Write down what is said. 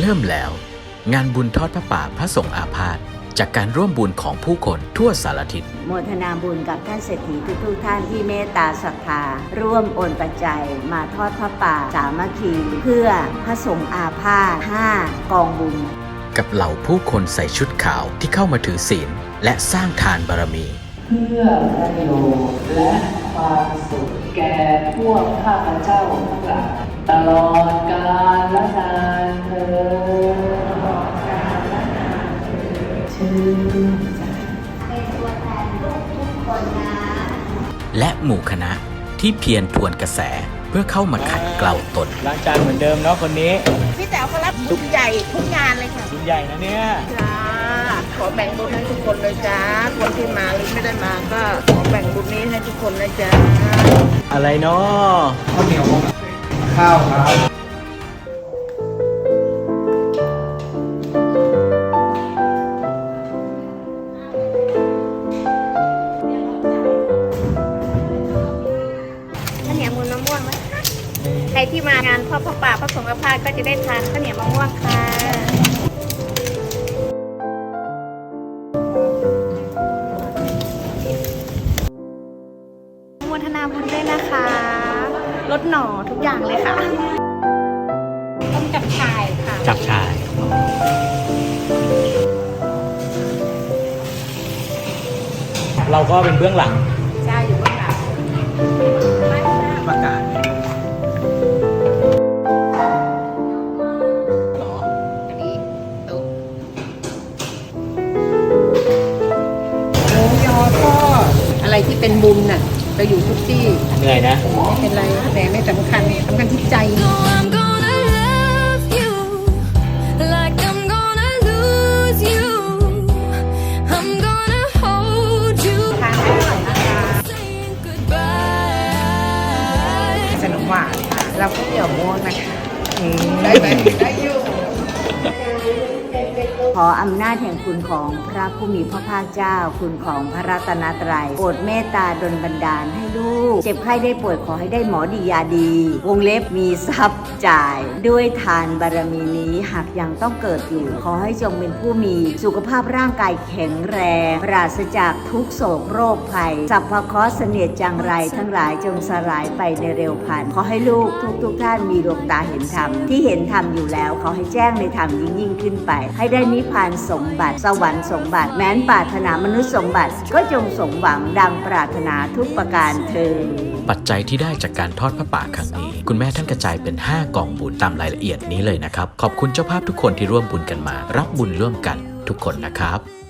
เริ่มแล้ว งานบุญทอดพระป่าพระสงฆ์อาพาธจากการร่วมบุญของผู้คนทั่วสารทิศโมทนาบุญกับท่านเศรษฐีทุกๆท่านที่เมตตาศรัทธา ร่วมโอนปัจจัยมาทอดพระป่าสามัคคี เพื่อพระสงฆ์อาพาธห้ากองบุญ กับเหล่าผู้คนใส่ชุดขาวที่เข้ามาถือศีลและสร้างทานบารมี เพื่อประโยชน์และความสุขแก่พวกข้าพเจ้าทั้งหลายตลอดกาล และหมู่คณะที่เพียรทวนกระแสเพื่อเข้ามาขัดเกลาตน ล้างจานเหมือนเดิมเนาะคนนี้พี่แต๋วเขารับทุกใหญ่ทุกงานเลยค่ะชิ้นใหญ่นะเนี่ย จ้า ขอแบ่งบุญให้ทุกคนเลยจ้า คนที่มาหรือไม่ได้มาก็ขอแบ่งบุญนี้ให้ทุกคนนะจ้า อะไรเนาะข้าวครับ ที่มางานทอดพระป่าพระสงฆ์อาพาธก็จะได้ทานข้าวเหนียวมะม่วงค่ะโมทนาบุญด้วยนะคะลดหน่อทุกอย่างเลยค่ะ ต้มจับชายค่ะ จับชายเราก็เป็นเบื้องหลัง อะไรที่เป็นบุญน่ะจะอยู่ทุกที่เหนื่อยนะไม่เป็นไรแต่ไม่สำคัญสำคัญที่ใจ I'm gonna love you like I'm gonna lose you. I'm gonna hold you. ทานให้อร่อยนะคะ Saying goodbye. ขนมหวานค่ะเราก็เดี่ยวม่วงนะคะ ได้ไหมได้อยู่ ขออำนาจแห่งคุณของพระผู้มีพระภาคเจ้า คุณของพระรัตนตรัยโปรดเมตตาดลบันดาลให้ลูก เจ็บไข้ได้ป่วยขอให้ได้หมอดียาดี วงเล็บมีทรัพย์จ่าย ด้วยทานบารมีนี้หากยังต้องเกิดอยู่ ขอให้จงเป็นผู้มีสุขภาพร่างกายแข็งแรง ปราศจากทุกโศกโรคภัยสัพพะคราะห์เสนียจังไรทั้งหลายจงสลายไปในเร็วพันขอให้ลูกทุกๆท่านมีดวงตาเห็นธรรมที่เห็นธรรมอยู่แล้วขอให้แจ้งในธรรมยิ่งยิ่งขึ้นไป ให้ได้นิพพานสมบัติ สวรรค์สมบัติ แม้นปรารถนามนุษย์สมบัติ ก็จงสมหวังดังปรารถนาทุกประการเธอ ปัจจัยที่ได้จากการทอดพระป่าครั้งนี้ คุณแม่ท่านกระจายเป็น 5กองบุญตามรายละเอียดนี้เลยนะครับ ขอบคุณเจ้าภาพทุกคนที่ร่วมบุญกันมา รับบุญร่วมกันทุกคนนะครับ